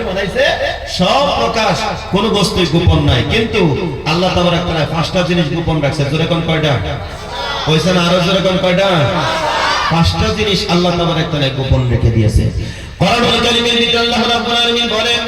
যে বানাইছে, সব প্রকাশ। কোন বস্তুই গোপন নাই। কিন্তু আল্লাহ তাবার একটা পাঁচটা জিনিস গোপন রাখছে। জোরে কয়টা? কইছেন আরও জোরে কয়টা? পাঁচটা জিনিস আল্লাহ তাবার একটা গোপন রেখে দিয়েছে। কোরআনুল আল্লাহ বলেন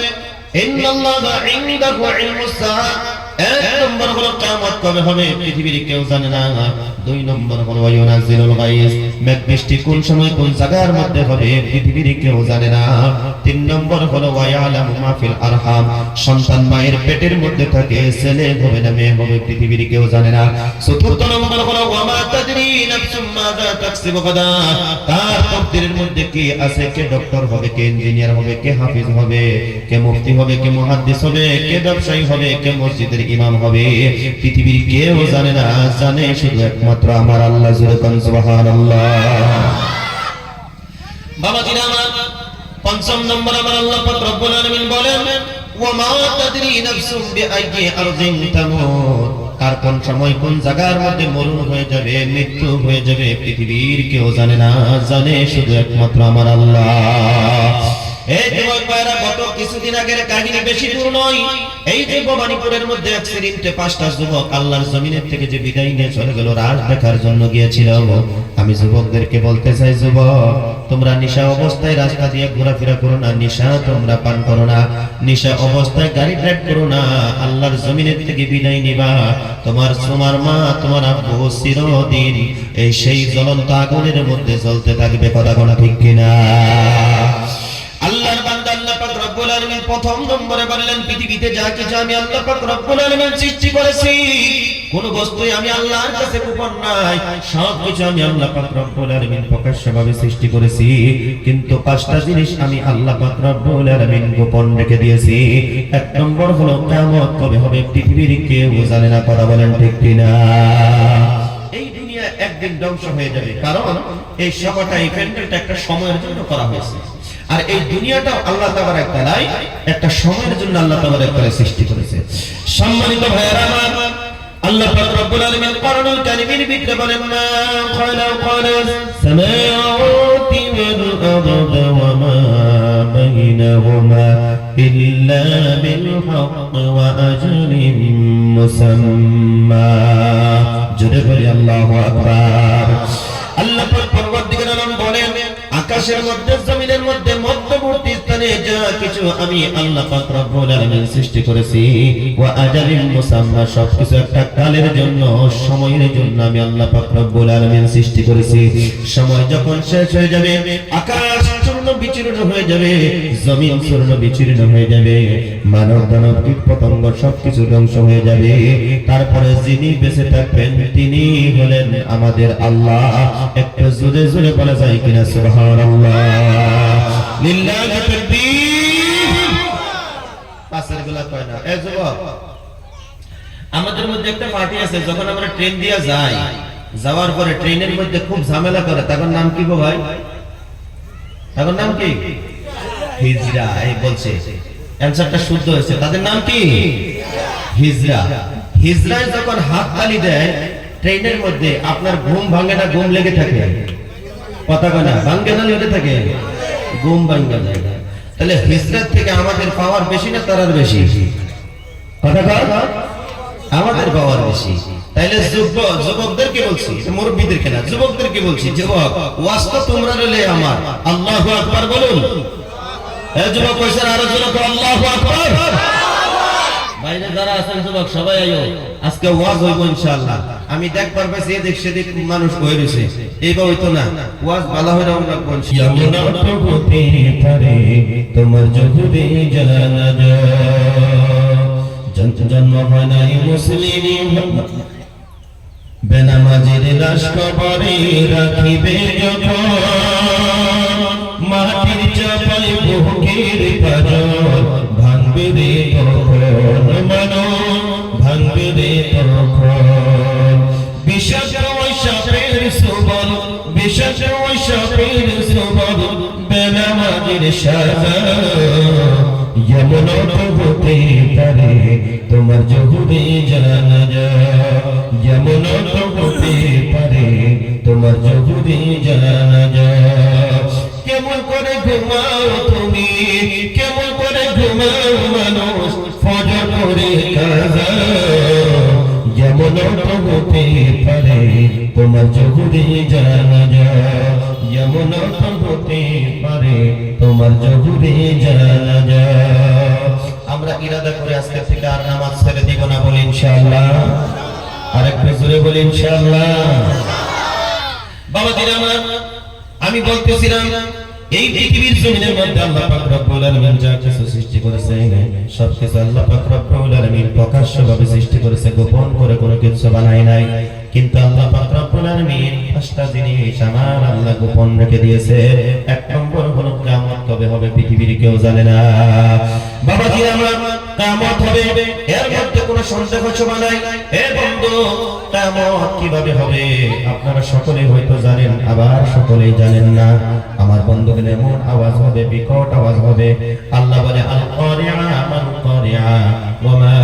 সন্তান মায়ের পেটের মধ্যে থাকে, ছেলে হবে না মেয়ে হবে, পৃথিবীর কেউ জানে না। চতুর্থ নম্বর তার মধ্যে কি আছে, কে ডক্টর হবে, কে ইঞ্জিনিয়ার হবে, কে হাফিজ হবে, কে মুফতি হবে, কে মুহাদ্দিস হবে, কে ব্যবসায়ী হবে, কে মসজিদের ইমাম হবে। পৃথিবীর কেউ জানে না, জানে শুধু একমাত্র আমার আল্লাহ জুরে কোন, সুবহানাল্লাহ। বাবা জিরা আমার পঞ্চম নম্বর আমার আল্লাহ পাক রব্বুল আলামিন বলেন তাদরি নাফসুম তামুত। কার কোন সময় কোন জায়গার মধ্যে মরণ হয়ে যাবে, মৃত্যু হয়ে যাবে, পৃথিবীর কেউ জানে না, জানে শুধু একমাত্র আমার আল্লাহ এই যুবক ভাইরা গত কিছুদিন আগের কাহিনী বেশি দূর নয়। এই যে ভবানীপুরের মধ্যে অ্যাক্সিডেন্টে পাঁচটা যুবক আল্লাহর জমিনের থেকে যে বিদায় নিয়ে চলে গেল রাজ দেখার জন্য গিয়েছিল। আমি যুবকদেরকে বলতে চাই, যুবক, তোমরা নিশা অবস্থায় রাস্তা দিয়ে ঘোরাফেরা করো না, নিশা তোমরা পান করো না, নিশা অবস্থায় গাড়ি ড্রাইভ করো না, আল্লাহর জমিনের থেকে বিদায় নিবা। তোমার তোমার মা, তোমার আব্বু চিরদিন এই সেই জ্বলন্ত আগুনের মধ্যে জ্বলতে থাকবে, কথা কোনা ঠিক কিনা? বললেন পৃথিবীতে যা কিছু আমি আল্লাহ পাক রব্বুল আলামিন সৃষ্টি করেছি, কোন বস্তুই আমি আল্লাহর কাছে গোপন নাই। সব কিছু আমি আল্লাহ পাক রব্বুল আলামিন প্রকাশ্যভাবে সৃষ্টি করেছি, কিন্তু পাঁচটা জিনিস আমি আল্লাহ পাক রব্বুল আলামিন গোপন রেখে দিয়েছি। এক নম্বর হলো, কিয়ামত কবে হবে পৃথিবীর কেউ জানে না, কথা বলেন ঠিক কিনা? এই দুনিয়া একদিন ধ্বংস হয়ে যাবে। কারণ এই সভাটা এই প্যান্ডেলটা একটা সময়ের জন্য করা হয়েছে। আর এই দুনিয়াটাও আল্লাহ তাবারাক তাআলাই একটা সময়ের জন্য আল্লাহ তাবারাক তাআলা সৃষ্টি করেছে। সম্মানিত ভাইয়েরা আমার, আল্লাহ পাক রব্বুল আলামিন কোরআনুল কারীমের ভিতরে বলেন, মা খালাকাস সামাওয়াতি ওয়াল আরদা ওয়া মা বাইনাহুমা ইল্লা বিল হক ওয়া আজলিন মুসাম্মা। জোরে বলি, আল্লাহু আকবার। আকাশের মধ্যে, জমিনের মধ্যে, মধ্যবর্তী স্থানে যা কিছু আমি আল্লাহ পাক রব্বুল আলামিন সৃষ্টি করেছি, ওয়া আজালিন মুসাম্মা, সবকিছু একটা কালের জন্য, সময়ের জন্য আমি আল্লাহ পাক রব্বুল আলামিন সৃষ্টি করেছি। সময় যখন শেষ হয়ে যাবে, আকাশ তারপরে যিনি বেঁচে থাকবেন, তিনি হলেন আমাদের আল্লাহ। একটু জোরে জোরে বলা যায় কিনা আমাদের মধ্যে একটা পার্টি আছে, যখন আমরা ট্রেন দিয়ে যাই, যাওয়ার পরে ট্রেনের মধ্যে খুব ঝামেলা করে, তখন নাম কি গো ভাই? তখন নাম কি? হিজরা, এই বলছে। অ্যানসারটা শুদ্ধ হয়েছে। তাদের নাম কি? হিজরা। হিজরায় যখন হাত তালি দেয়, ট্রেনের মধ্যে আপনার ঘুম ভাঙে না, ঘুম লেগে থাকে? কথা না ভাঙ্গে না, লেগে থাকে? ঘুম ভাঙ্গে যায় তাহলে হিজরাত থেকে আমাদের পাওয়ার বেশি না তারার বেশি? কথা আমাদের পাওয়ার বেশি। তাহলে যুবকদেরকে বলছি মুরব্বীদেরকে না, যুবকদেরকে বলছি যুবক ওয়াস্তা তোমরা রলে আমার। আল্লাহ আকবর বলুন। আমি দেখবার না। তোমার জন্ম হয় নাই মুসলিম। বেনামাজির লাশ কবরে রাখিবে যখন, মাটির চাপাই বুকের পাজর, ভাঙবে রে তখন মানো ভাঙবে রে তখন। বিষাক্ত ওই সাপের সুবল বিষাক্ত ওই সুবল বেনামাজির সাজা পারে তোমার জহুরে জানা যা। যেমন হতে পারে তোমার জহুরে জানা যা। কেমন করে ঘুমাও তুমি? কেমন করে ঘুমাও মানুষ? ফজর করে হতে পারে তোমার জহুরে জানা যা। যেমন হতে পারে, তোমার জহুরে জানা যা। আমরা ইরাদা করে আজকে থেকে আর নামাজ ছেড়ে দিব না বলি ইনশাআল্লাহ। আর জোরে বলি ইনশাআল্লাহ। বাবা দিরা আমার আমি বলতেছিলাম, এই পৃথিবীর জমিনের মধ্যে আল্লাহ পাক রব্বুল আলামিন যা কিছু সৃষ্টি করেছে সব কিছু আল্লাহ পাক রব্বুল আলামিন প্রকাশ্যভাবে সৃষ্টি করেছে, গোপন করে কোনো কিছু বানায় নাই। কিন্তু আল্লাহ পাক পাঁচটা জিনিস আমার আল্লাহ গোপন রেখে দিয়েছে। এক নম্বর হলো কিয়ামত কবে হবে, পৃথিবীর কেউ জানে না। বাবা জি আমার কিয়ামত হবে, এর মধ্যে কোনো সন্দেহ ছোঁয়া নাই। এ বন্ধু, কিয়ামত কীভাবে হবে? আপনারা সকলেই হয়তো জানেন, আবার সকলেই জানেন না। আমার আওয়াজ হবে, বিকট আওয়াজ হবে। আল্লাহ বলে আল কারিয়া কারিয়া ওয়া মা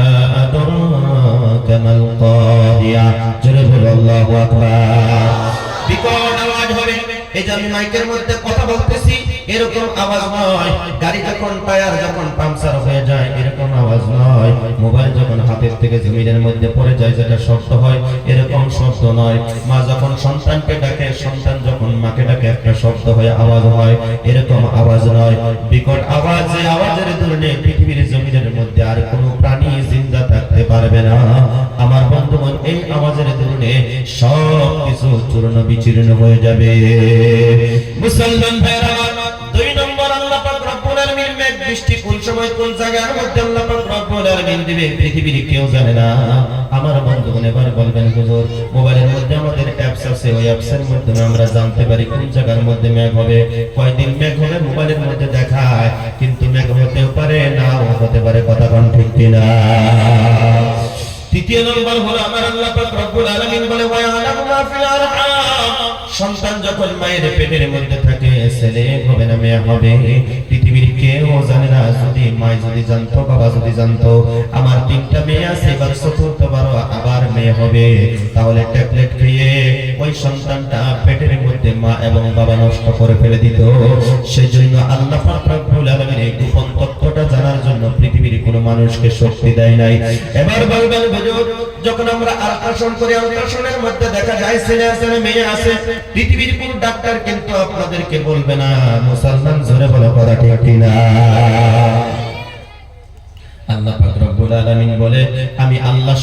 আদরাকা কারিয়া জোরে বলো আল্লাহু আকবার। বিকট আওয়াজ হবে। এই যে আমি মাইকের মধ্যে কথা বলতেছি, এরকম আওয়াজ নয়। গাড়ি যখন টায়ার যখন পাংচার হয়ে যায়, এরকম আওয়াজ নয়। মোবাইল যখন হাতের থেকে জমিনের মধ্যে পড়ে যায়, যেটা শব্দ হয়, এরকম শব্দ নয়। মা যখন সন্তানকে ডাকে, সন্তান যখন মাকে ডাকে, একটা শব্দ হয়ে আওয়াজ হয়, এরকম আওয়াজ নয়। বিকট আওয়াজ, যে আওয়াজের ধরনে পৃথিবীর জমিনের মধ্যে আর কোনো প্রাণী জিন্দা থাকতে পারবে না। বন্ধুগণ, এই আওয়াজের ধরনে সব কিছু চূর্ণ বিচূর্ণ হয়ে যাবে। মুসলমান ভাইরা দুই নম্বর আল্লাহ পাক বৃষ্টি কোন সময় কোন জায়গার মধ্যে আল্লাহ পাক দিবে, পৃথিবীর কেউ জানে না। আমার বন্ধুগণ, এবার বলবেন, হুজুর, মোবাইলের মধ্যে আমাদের অ্যাপস আছে, ওই অ্যাপসের মাধ্যমে আমরা জানতে পারি কোন জায়গার মধ্যে মেঘ হবে। কয়দিন মেঘ হবে মোবাইলের মধ্যে দেখায়, কিন্তু মেঘ হতেও পারে, নাও হতে পারে, কথা কোন ঠিক কিনা? তৃতীয় নম্বর হলো আমার আল্লাহ পাক রব্বুল আলামিন বলে ওয়া আলামু মা ফিল আরহাম। সন্তান যখন মায়ের পেটের মধ্যে থাকে, ছেলে হবে না মেয়ে হবে, পৃথিবীর কেউ জানে না, যদি মা যদি জানতো, বাবা যদি জানতো, আমার তিনটা মেয়ে আছে এবার চতুর্থ বারো, আবার মেয়ে হবে। তাহলে ট্যাবলেট খেয়ে ওই সন্তানটা পেটের মধ্যে মা এবং বাবা নষ্ট করে ফেলে দিত। সেজন্য আল্লাহ রব্বুল আলামিন এই গোপন তথ্যটা জানার জন্য পৃথিবীর কোনো মানুষকে শক্তি দেয় নাই। এবার বলবেন, হুজুর, যখন আমরা আল্ট্রাসাউন্ড করি আল্ট্রাসাউন্ডের মধ্যে দেখা যায়, ছেলে আছে না মেয়ে আছে, পৃথিবীর কোন ডাক্তার কিন্তু আপনাদেরকে বলবে না, মুসলমান জোরে বলে, কথা ঠিক কিনা? আল্লাহ পাক রব্বুল আলামিন বলে, আমি আল্লাহ